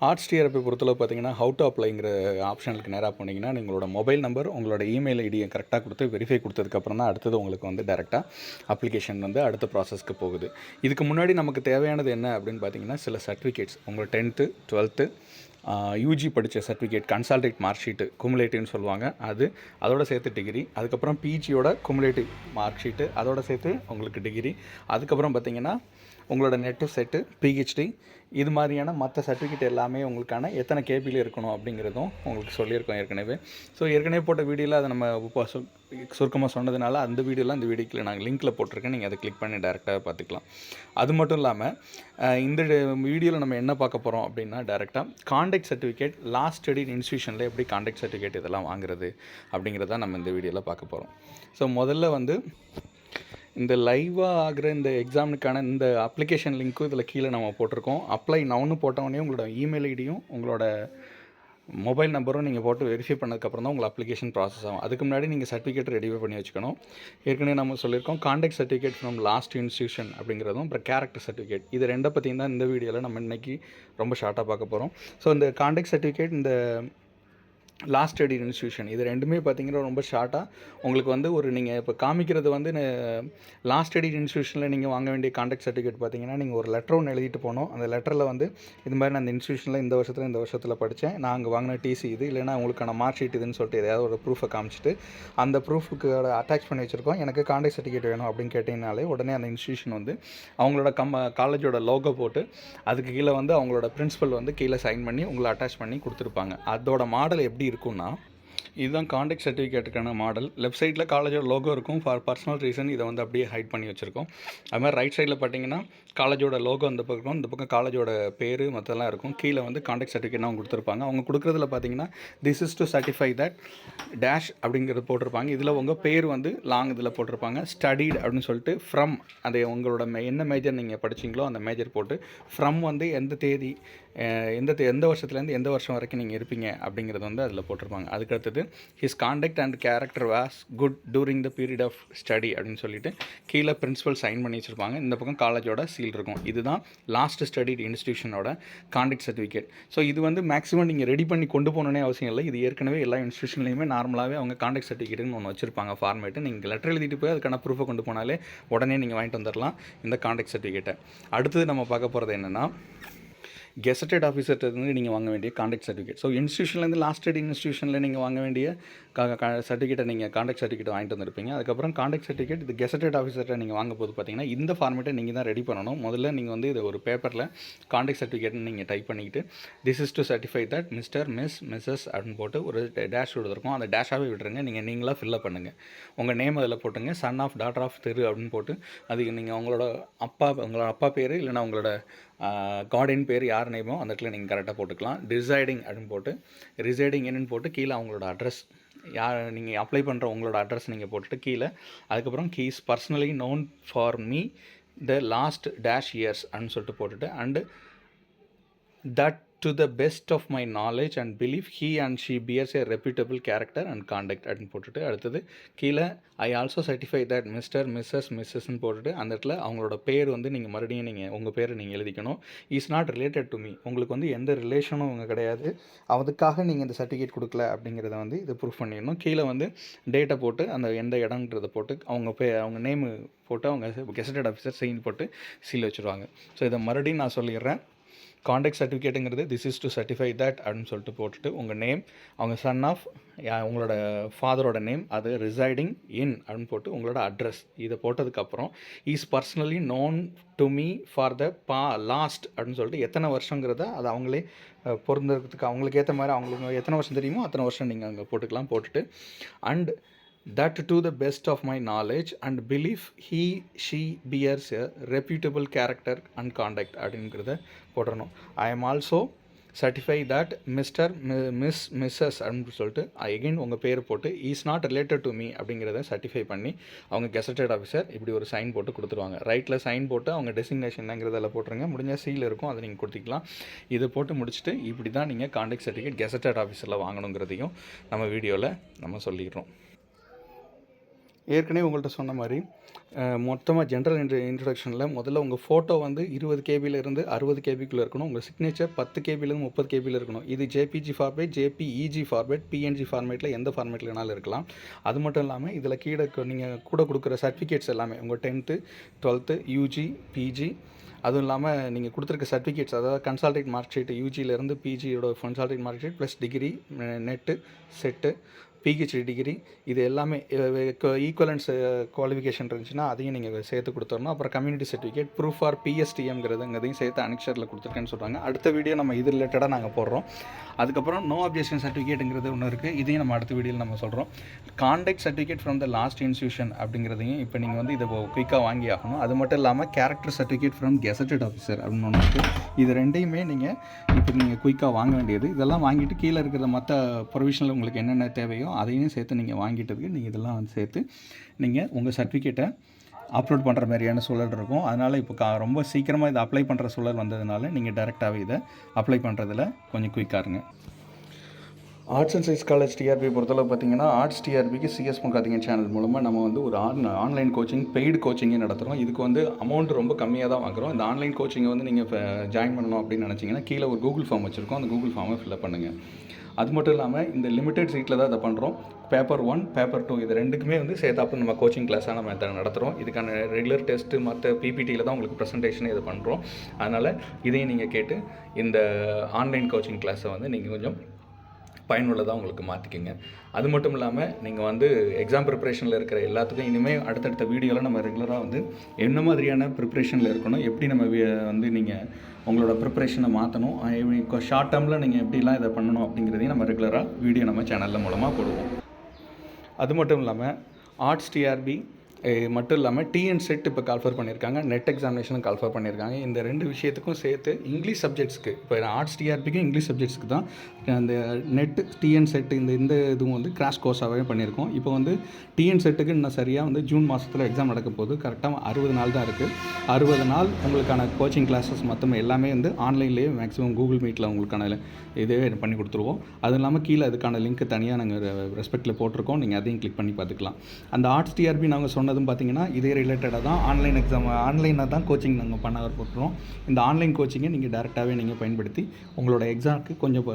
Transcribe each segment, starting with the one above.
Arts TRP பொறுத்தளவு பார்த்தீங்கன்னா how to அப்ளைங்கிற ஆப்ஷனுக்கு நேராக போனீங்கன்னா உங்களோட மொபைல் நம்பர் உங்களோட இமெயில் ஐடியை கரெக்டாக கொடுத்து வெரிஃபை கொடுத்ததுக்கப்புறம் தான் அடுத்தது உங்களுக்கு வந்து டேரெக்டாக அப்ளிகேஷன் வந்து அடுத்த ப்ராசஸ்க்கு போகுது. இதுக்கு முன்னாடி நமக்கு தேவையானது என்ன அப்படின்னு பார்த்தீங்கன்னா சில சர்டிஃபிகேட்ஸ் உங்கள் டென்த்து டுவெல்த்து யூஜி படித்த சர்டிஃபிகேட் கன்சால்டேட் மார்க் ஷீட்டு குமுலேட்டிவ்னு சொல்லுவாங்க. அது அதோட சேர்த்து டிகிரி அதுக்கப்புறம் பிஜியோட குமுலேட்டிவ் மார்க் ஷீட்டு அதோட சேர்த்து உங்களுக்கு டிகிரி அதுக்கப்புறம் பார்த்தீங்கன்னா உங்களோட நெட்டு செட்டு பிஹெச்டி இது மாதிரியான மற்ற சர்டிஃபிகேட் எல்லாமே உங்களுக்கான எத்தனை கேபியில் இருக்கணும் அப்படிங்கிறதும் உங்களுக்கு சொல்லியிருக்கோம் ஏற்கனவே. ஸோ ஏற்கனவே போட்ட வீடியோவில் அதை நம்ம சுருக்கமாக சொன்னதுனால அந்த வீடியோலாம் அந்த வீடியோக்கில் நாங்கள் லிங்க்கில் போட்டிருக்கேன். நீங்கள் அதை கிளிக் பண்ணி டேரெக்டாக பார்த்துக்கலாம். அது மட்டும் இல்லாமல் இந்த வீடியோவில் நம்ம என்ன பார்க்க போகிறோம் அப்படின்னா டேரெக்டாக காண்டாக்ட் சர்டிஃபிகேட் லாஸ்ட் ஸ்டடி இன்ஸ்டியூஷனில் எப்படி காண்டாக்ட் சர்டிஃபிகேட் இதெல்லாம் வாங்குறது அப்படிங்கிறத நம்ம இந்த வீடியோவில் பார்க்க போகிறோம் ஸோ முதல்ல வந்து இந்த லைவாக ஆகிற இந்த எக்ஸாமுக்கான இந்த அப்ளிகேஷன் லிங்க்கும் இதில் கீழே நம்ம போட்டிருக்கோம். அப்ளை நவுன்னு போட்டவொடனே உங்களோட இமெயில் ஐடியும் உங்களோட மொபைல் நம்பரும் நீங்கள் போட்டு வெரிஃபை பண்ணதுக்கப்புறம் தான் உங்கள் அப்ளிகேஷன் ப்ராசஸ் ஆகும். அதுக்கு முன்னாடி நீங்கள் சர்டிஃபிகேட் ரெடி பண்ணி வச்சுக்கணும். ஏற்கனவே நம்ம சொல்லியிருக்கோம் conduct certificate from last institution அப்படிங்கிறதும் அப்புறம் கேரக்டர் சர்டிஃபிகேட் இது ரெண்டை பற்றியும் தான் இந்த வீடியோவில் நம்ம இன்றைக்கி ரொம்ப ஷார்ட்டாக பார்க்க போகிறோம் ஸோ இந்த காண்டாக்ட் சர்டிஃபிகேட் இந்த லாஸ்ட் எடிட் இன்ஸ்டியூஷன் இது ரெண்டுமே பார்த்தீங்கன்னா ரொம்ப ஷார்ட்டாக உங்களுக்கு வந்து ஒரு நீங்கள் இப்போ காமிக்கிறது வந்து லாஸ்ட் எடிட் இன்ஸ்டியூஷனில் நீங்கள் வாங்க வேண்டிய காண்டாக்ட் சர்டிஃபிகேட் பார்த்தீங்கன்னா நீங்கள் ஒரு லெட்டர் ஒன்று எழுதிட்டு போனோம். அந்த லெட்டரில் வந்து இது மாதிரி நான் அந்த இன்ஸ்டியூஷனில் இந்த வருஷத்தில் இந்த வருஷத்தில் படித்தேன் நான் அங்கே வாங்கின டிசி இது இல்லைனா உங்களுக்கான மார்க் ஷீட் இதுன்னு சொல்லிட்டு ஏதாவது ஒரு ப்ரூஃபை காமிச்சிட்டு அந்த ப்ரூஃபுக்கு அட்டாச் பண்ணி வச்சுருக்கோம். எனக்கு காண்டாக்ட் சர்டிஃபிகேட் வேணும் அப்படின்னு கேட்டிங்கனாலே உடனே அந்த இன்ஸ்டியூஷன் வந்து அவங்களோட கம்ம காலேஜோட லோகோ போட்டு அதுக்கு கீழே வந்து அவங்களோட பிரின்ஸிபல் வந்து கீழே சைன் பண்ணி உங்களை அட்டாச் பண்ணி கொடுத்துருப்பாங்க. அதோட மாடல் எப்படி இருக்கும்னா இதுதான் காண்டாக்ட் சர்டிஃபிகேட்டுக்கான மாடல் லெஃப்ட் சைடில் காலேஜோட லோகோ இருக்கும். ஃபார் பர்சனல் ரீசன் இதை வந்து அப்படியே ஹைட் பண்ணி வச்சுருக்கோம். அது மாதிரி ரைட் சைடில் பார்த்தீங்கன்னா காலேஜோட லோகோ அந்த பக்கம் இருக்கும். இந்த பக்கம் காலேஜோட பேர் மற்றெல்லாம் இருக்கும். கீழே வந்து காண்டாக்ட் சர்டிஃபிகேட் அவங்க கொடுத்துருப்பாங்க. அவங்க கொடுக்குறதுல பார்த்தீங்கன்னா this is to certify that dash அப்படிங்கிறது போட்டிருப்பாங்க. இதில் உங்கள் பேர் வந்து லாங் இதில் போட்டிருப்பாங்க. ஸ்டடீட் அப்படின்னு சொல்லிட்டு ஃப்ரம் அது உங்களோட மே- என்ன மேஜர் நீங்கள் படிச்சீங்களோ அந்த மேஜர் போட்டு ஃப்ரம் வந்து எந்த தேதி எந்த எந்த வருஷத்துலேருந்து எந்த வருஷம் வரைக்கும் நீங்கள் இருப்பீங்க அப்படிங்கிறது வந்து அதில் போட்டிருப்பாங்க. அதுக்கு அடுத்தது his conduct and character was good during the period of study அப்படின்னு சொல்லிட்டு கீழே பிரின்ஸிபல் சைன் பண்ணி வச்சுருப்பாங்க. இந்த பக்கம் காலேஜோட சீல் இருக்கும். இதுதான் லாஸ்ட் ஸ்டடி இன்ஸ்டியூஷனோட காண்டக்ட் சர்டிஃபிகேட் ஸோ இது வந்து மேக்ஸிமம் நீங்கள் ரெடி பண்ணி கொண்டு போகணுன்னே அவசியம் இல்லை. இது ஏற்கனவே எல்லா இன்ஸ்டியூஷன்லையுமே நார்மலாகவே அவங்க காண்டாக்ட் சர்டிஃபிகேட்னு ஒன்று வச்சிருப்பாங்க ஃபார்மேட்டு நீங்கள் லெட்டர் எழுதிட்டு போய் அதுக்கான ப்ரூஃபை கொண்டு போனாலே உடனே நீங்கள் வாங்கிட்டு வந்துடலாம் இந்த காண்டாக்ட் சர்டிஃபிகேட்டை அடுத்தது நம்ம பார்க்க போகிறது என்னென்னா கெசட்டட் ஆஃபீஸர்லேருந்து நீங்கள் வாங்க வேண்டிய கான்டாக்ட் சர்டிஃபிகேட் ஸோ இன்ஸ்டியூஷன்லேருந்து லாஸ்ட் ஸ்டடி இன்ஸ்டியூஷனில் நீங்கள் வாங்க வேண்டிய சர்டிஃபிகேட்டை நீங்கள் கான்டாக்ட் சர்டிஃபிகேட் வாங்கிட்டு வந்திருப்பீங்க. அதுக்கப்புறம் கான்டாக்ட் சர்டிஃபிகேட் இது கெசட்டட் ஆஃபீஸர்கிட்ட நீங்கள் வாங்க போது பார்த்தீங்கன்னா இந்த ஃபார்மேட்டை நீங்கள் தான் ரெடி பண்ணணும். முதல்ல நீங்கள் வந்து இதை ஒரு பேப்பரில் கான்டாக்ட் சர்டிஃபிகேட்னு நீங்கள் டைப் பண்ணிக்கிட்டு this is to certify that mister miss missus அப்படின்னு போட்டு ஒரு டேஷ் கொடுத்துருக்கோம். அந்த டேஷாகவே விட்டுருங்க. நீங்கள் நீங்களாக ஃபில்லப் பண்ணுங்கள் உங்கள் நேம் அதில் போட்டுங்க. சன் ஆஃப் டாட்டர் ஆஃப் தெரு அப்படின்னு போட்டு அதுக்கு நீங்கள் உங்களோட அப்பா உங்களோட அப்பா பேர் இல்லைனா உங்களோட கார்டின் பேர் யார் நேமோ அந்த இடத்துல நீங்கள் கரெக்டாக போட்டுக்கலாம். ரிசைடிங் அப்படின்னு போட்டு ரிசைடிங் என்னன்னு போட்டு கீழே அவங்களோட அட்ரஸ் யார் நீங்கள் அப்ளை பண்ணுற உங்களோட அட்ரஸ் நீங்கள் போட்டுட்டு கீழே அதுக்கப்புறம் he's personally known for me the last dash years அப்படின்னு சொல்லிட்டு போட்டுட்டு and that to the best of my knowledge and believe he and she bears a reputable character and conduct அப்படின்னு போட்டுட்டு அடுத்தது கீழே I also certify that mister missus மிஸ்ஸஸ்ன்னு போட்டுட்டு அந்த இடத்துல அவங்களோட பேர் வந்து நீங்கள் மறுபடியும் நீங்கள் உங்கள் பேரை நீங்கள் எழுதிக்கணும். Is not related to me உங்களுக்கு வந்து எந்த ரிலேஷனும் அவங்க கிடையாது. அதுக்காக நீங்கள் இந்த சர்டிஃபிகேட் கொடுக்கல அப்படிங்கிறத வந்து இது ப்ரூஃப் பண்ணிடணும். கீழே வந்து டேட்டை போட்டு அந்த எந்த இடம்ன்றதை போட்டு அவங்க பே அவங்க நேமு போட்டு அவங்க கெசட்டட் ஆஃபீஸர் சைன் போட்டு சீல் வச்சுருவாங்க. ஸோ இதை மறுபடியும் நான் சொல்லிடுறேன். Conduct சர்டிஃபிகேட்டுங்கிறது this is to certify that அப்படின்னு சொல்லிட்டு போட்டுட்டு உங்கள் நேம் அவங்க சன் ஆஃப் உங்களோட ஃபாதரோட நேம் அது ரிசைடிங் இன் அப்படின்னு போட்டு உங்களோட அட்ரஸ் இதை போட்டதுக்கப்புறம் is personally known to me for the பா லாஸ்ட் அப்படின்னு சொல்லிட்டு எத்தனை வருஷங்கிறத அது அவங்களே அஹ், பொருந்துறதுக்கு அவங்களுக்கு ஏற்ற மாதிரி அவங்களுக்கு எத்தனை வருஷம் தெரியுமோ அத்தனை வருஷம் நீங்கள் அங்கே போட்டுக்கலாம் போட்டுட்டு and that to the best of my knowledge and belief he she bears a reputable character and conduct அப்படிங்கிறத போட்டுறணும் I am also certify that mister miss missus அப்படின்னு சொல்லிட்டு எகைன் உங்கள் பேர் போட்டு is not related to me அப்படிங்கிறத certify பண்ணி அவங்க கெசட்டட் ஆஃபீஸர் இப்படி ஒரு சைன் போட்டு கொடுத்துருவாங்க. ரைட்டில் சைன் போட்டு அவங்க டெசிக்னேஷன்ங்கிறதில் போட்டுருங்க. முடிஞ்சால் சீல் இருக்கும் அதை நீங்கள் கொடுத்துக்கலாம். இதை போட்டு முடிச்சுட்டு இப்படி தான் நீங்கள் கான்டாக்ட் சர்டிஃபிகேட் கெசட்டட் ஆஃபீஸரில் வாங்கணுங்கிறதையும் நம்ம வீடியோவில் நம்ம சொல்லிடுறோம். ஏற்கனவே உங்கள்கிட்ட சொன்ன மாதிரி மொத்தமாக ஜென்ரல் இன்ட்ர இன்ட்ரடக்ஷனில் முதல்ல உங்கள் ஃபோட்டோ வந்து இருபது கேபிலேருந்து அறுபது கேபிக்குள்ளே இருக்கணும். உங்கள் சிக்னேச்சர் பத்து கேபிலேருந்து முப்பது கேபியில் இருக்கணும். இது JPG format JPEG format PNG ஃபார்மேட்டில் எந்த ஃபார்மேட்டில் வேணாலும் இருக்கலாம். அது மட்டும் இல்லாமல் இதில் கீழே நீங்கள் கூட கொடுக்குற சர்டிஃபிகேட்ஸ் எல்லாமே உங்கள் டென்த்து டுவெல்த்து யூஜி பிஜி அதுவும் இல்லாமல் நீங்கள் கொடுத்துருக்க சர்டிஃபிகேட்ஸ் அதாவது கன்சால்டேட் மார்க் ஷீட் யூஜியிலேருந்து பிஜியோட consolidated mark sheet plus degree NET SET PhD degree இது எல்லாமே ஈக்குவலன்ஸ் குவாலிஃபிகேஷன் இருந்துச்சுன்னா அதையும் நீங்கள் சேர்த்து கொடுத்துடணும். அப்புறம் கம்யூனிட்டி சர்டிஃபிகேட் ப்ரூஃப் ஆர் பிஎஸ்டிஎம்ங்கிறதுங்கிறதையும் சேர்த்து அனெக்ஷரில் கொடுத்துருக்கேன்னு சொல்கிறாங்க அடுத்த வீடியோ நம்ம இது ரிலேட்டடாக நாங்கள் போடுறோம். அதுக்கப்புறம் நோ அப்ஜெக்ஷன் சர்டிஃபிகேட்டுங்கிறது ஒன்று இருக்குது இதையும் நம்ம அடுத்த வீடியோவில் நம்ம சொல்கிறோம் conduct certificate from the last institution அப்படிங்கிறதையும் இப்போ நீங்கள் வந்து இதை குயிக்காக வாங்கி ஆகணும். அது மட்டும் இல்லாமல் character certificate from gazetted officer அப்படின்னு ஒன்று இருக்குது இது ரெண்டையுமே நீங்கள் இப்போ நீங்கள் குயிக்காக வாங்க வேண்டியது. இதெல்லாம் வாங்கிட்டு கீழே இருக்கிற மற்ற ப்ரொவிஷனில் உங்களுக்கு என்னென்ன தேவையோ அதையும் சேர்த்து நீங்கள் வாங்கிட்டதுக்கு நீங்கள் இதெல்லாம் வந்து சேர்த்து நீங்கள் உங்கள் சர்டிஃபிகேட்டை அப்லோட் பண்ணுற மாதிரியான சூழல் இருக்கும். அதனால் இப்போ கா ரொம்ப சீக்கிரமாக இதை அப்ளை பண்ணுற சூழல் வந்ததுனால நீங்கள் டேரெக்டாகவே இதை அப்ளை பண்ணுறதுல கொஞ்சம் குயிக்காக இருங்க. Arts and science college TRB பொறுத்தளவு பார்த்தீங்கன்னா ஆர்ட்ஸ் டிஆர்பிக்கு சிஎஸ் முகாதிங்க சேனல் மூலமாக நம்ம வந்து ஒரு ஆன் ஆன்லைன் கோச்சிங் பெய்டு கோச்சிங்கே நடத்துகிறோம் இதுக்கு வந்து அமௌண்ட் ரொம்ப கம்மியாக தான் வாங்குறோம். இந்த ஆன்லைன் கோச்சிங்கை வந்து நீங்கள் இப்போ ஜாயின் பண்ணணும் அப்படின்னு நினச்சிங்கன்னா கீழே ஒரு கூகுள் ஃபார்ம் வச்சுருக்கோம். அந்த கூகுள் ஃபார்மை ஃபில்அப் பண்ணுங்கள் அது மட்டும் இல்லாமல் இந்த லிமிடெட் சீட்டில் தான் இதை பண்ணுறோம் பேப்பர் ஒன் பேப்பர் டூ இது ரெண்டுக்குமே வந்து சேர்த்தாப்பு நம்ம கோச்சிங் கிளாஸாக நம்ம இதை நடத்துகிறோம் இதுக்கான ரெகுலர் டெஸ்ட்டு மற்ற பிபிடியில் தான் உங்களுக்கு ப்ரெசன்டேஷன் இது பண்ணுறோம் அதனால் இதையும் நீங்கள் கேட்டு இந்த ஆன்லைன் கோச்சிங் கிளாஸை வந்து நீங்கள் கொஞ்சம் பயனுள்ளதாக உங்களுக்கு மாற்றிக்கிங்க அது மட்டும் இல்லாமல் நீங்கள் வந்து எக்ஸாம் ப்ரிப்பரேஷனில் இருக்கிற எல்லாத்துக்கும் இனிமேல் அடுத்தடுத்த வீடியோவில் நம்ம ரெகுலராக வந்து என்ன மாதிரியான ப்ரிப்ரேஷனில் இருக்கணும் எப்படி நம்ம வந்து நீங்கள் உங்களோட ப்ரிப்பரேஷனை மாற்றணும் ஷார்ட் டேர்மில் நீங்கள் எப்படிலாம் இதை பண்ணணும் அப்படிங்கிறதையும் நம்ம ரெகுலராக வீடியோ நம்ம சேனலில் மூலமாக போடுவோம். அது மட்டும் இல்லாமல் ஆர்ட்ஸ் டிஆர்பி மட்டும் இல்லாமல் டிஎன் செட் இப்போ கால்ஃபர் பண்ணியிருக்காங்க நெட் எக்ஸாமினேஷனும் கால்ஃபர் பண்ணியிருக்காங்க இந்த ரெண்டு விஷயத்துக்கும் சேர்த்து இங்கிலீஷ் சப்ஜெக்ட்ஸ்க்கு இப்போ ஆர்ட்ஸ் டிஆர்பிக்கும் இங்கிலீஷ் சப்ஜெக்ட்ஸ்க்கு தான் அந்த நெட் டிஎன் செட் இந்த இந்த இதுவும் வந்து கிராஷ் கோர்ஸாகவே பண்ணியிருக்கோம் இப்போ வந்து டிஎன் செட்டுக்கு இன்னும் சரியாக வந்து ஜூன் மாதத்தில் எக்ஸாம் நடக்க போகுது கரெக்டாக அறுபது நாள் தான் இருக்குது அறுபது நாள் உங்களுக்கான கோச்சிங் கிளாஸஸ் மொத்தம் எல்லாமே வந்து ஆன்லைன்லேயே மேக்ஸிமம் கூகுள் மீட்டில் உங்களுக்கான இதே பண்ணி கொடுத்துருவோம். அதுவும் இல்லாமல் கீழே அதுக்கான லிங்க் தனியாக நாங்கள் ரெஸ்பெக்டில் போட்டிருக்கோம். நீங்கள் அதையும் கிளிக் பண்ணி பார்த்துக்கலாம். அந்த ஆர்ட்ஸ் டிஆர்பி நாங்கள் சொன்னது அதுவும் பார்த்தீங்கன்னா இதே ரிலேட்டடாக தான் ஆன்லைன் எக்ஸாம் ஆன்லைனாக தான் கோச்சிங் நாங்கள் பண்ண போட்டுருவோம் இந்த ஆன்லைன் கோச்சிங்கை நீங்கள் டேரெக்டாகவே நீங்கள் பயன்படுத்தி உங்களோட எக்ஸாமுக்கு கொஞ்சம்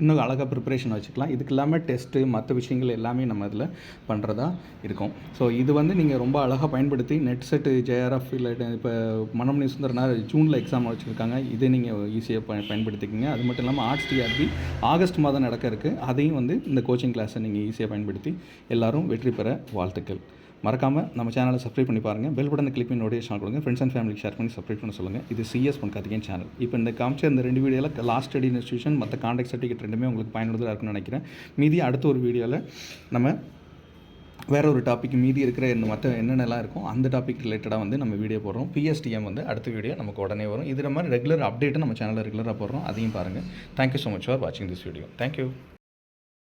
இன்னும் அழகாக ப்ரிப்பரேஷன் வச்சுக்கலாம். இதுக்கு இல்லாமல் டெஸ்ட்டு மற்ற விஷயங்கள் எல்லாமே நம்ம இதில் பண்ணுறதா இருக்கும். ஸோ இது வந்து நீங்கள் ரொம்ப அழகாக பயன்படுத்தி நெட் செட்டு ஜேஆர்எஃப் இல்லை இப்போ மனமணி சுந்தரனார் ஜூனில் எக்ஸாம் வச்சுருக்காங்க. இதை நீங்கள் ஈஸியாக ப பயன்படுத்திக்கிங்க. அது மட்டும் இல்லாமல் ஆர்ட்ஸ் டிஆர்பி ஆகஸ்ட் மாதம் நடக்க இருக்குது அதையும் வந்து இந்த கோச்சிங் கிளாஸை நீங்கள் ஈஸியாக பயன்படுத்தி எல்லாரும் வெற்றி பெற வாழ்த்துக்கள். மறக்காமல் நம்ம சேனலை சப்ஸ்கிரைப் பண்ணி பாருங்கள் பெல் பட்டனை கிளிக் பண்ணி நோட்டிஃபிகேஷன் கொடுங்க. ஃப்ரெண்ட்ஸ் அண்ட் ஃபேமிலிக்கு ஷேர் பண்ணி சப்ஸ்கிரைப் பண்ண சொல்லுங்கள் இது சிஎஸ் பண்ணாதீங்கன்னு சேனல் இப்போ இந்த காமிச்ச இந்த ரெண்டு வீடியோவில் லாஸ்ட் ஸ்டடி இன்ஸ்டியூஷன் மற்ற கான்டாக்ட் சர்டிஃபிகேட் ரெண்டுமே உங்களுக்கு பயனுள்ளதாக இருக்குன்னு நினைக்கிறேன். மீதி அடுத்த ஒரு வீடியோவில் நம்ம வேற ஒரு டாபிக் மீதி இருக்கிற மற்ற என்னென்னலாம் இருக்கும் அந்த டாபிக் ரிலேட்டடாக வந்து நம்ம வீடியோ போடுறோம். பிஎஸ்டிஎம் வந்து அடுத்த வீடியோ நமக்கு உடனே வரும். இது மாதிரி ரெகுலர் அப்டேட்டை நம்ம சேனலில் ரெகுலராக போடுறோம். அதையும் பாருங்கள் thank you so much for வாட்சிங் திஸ் வீடியோ தேங்க்யூ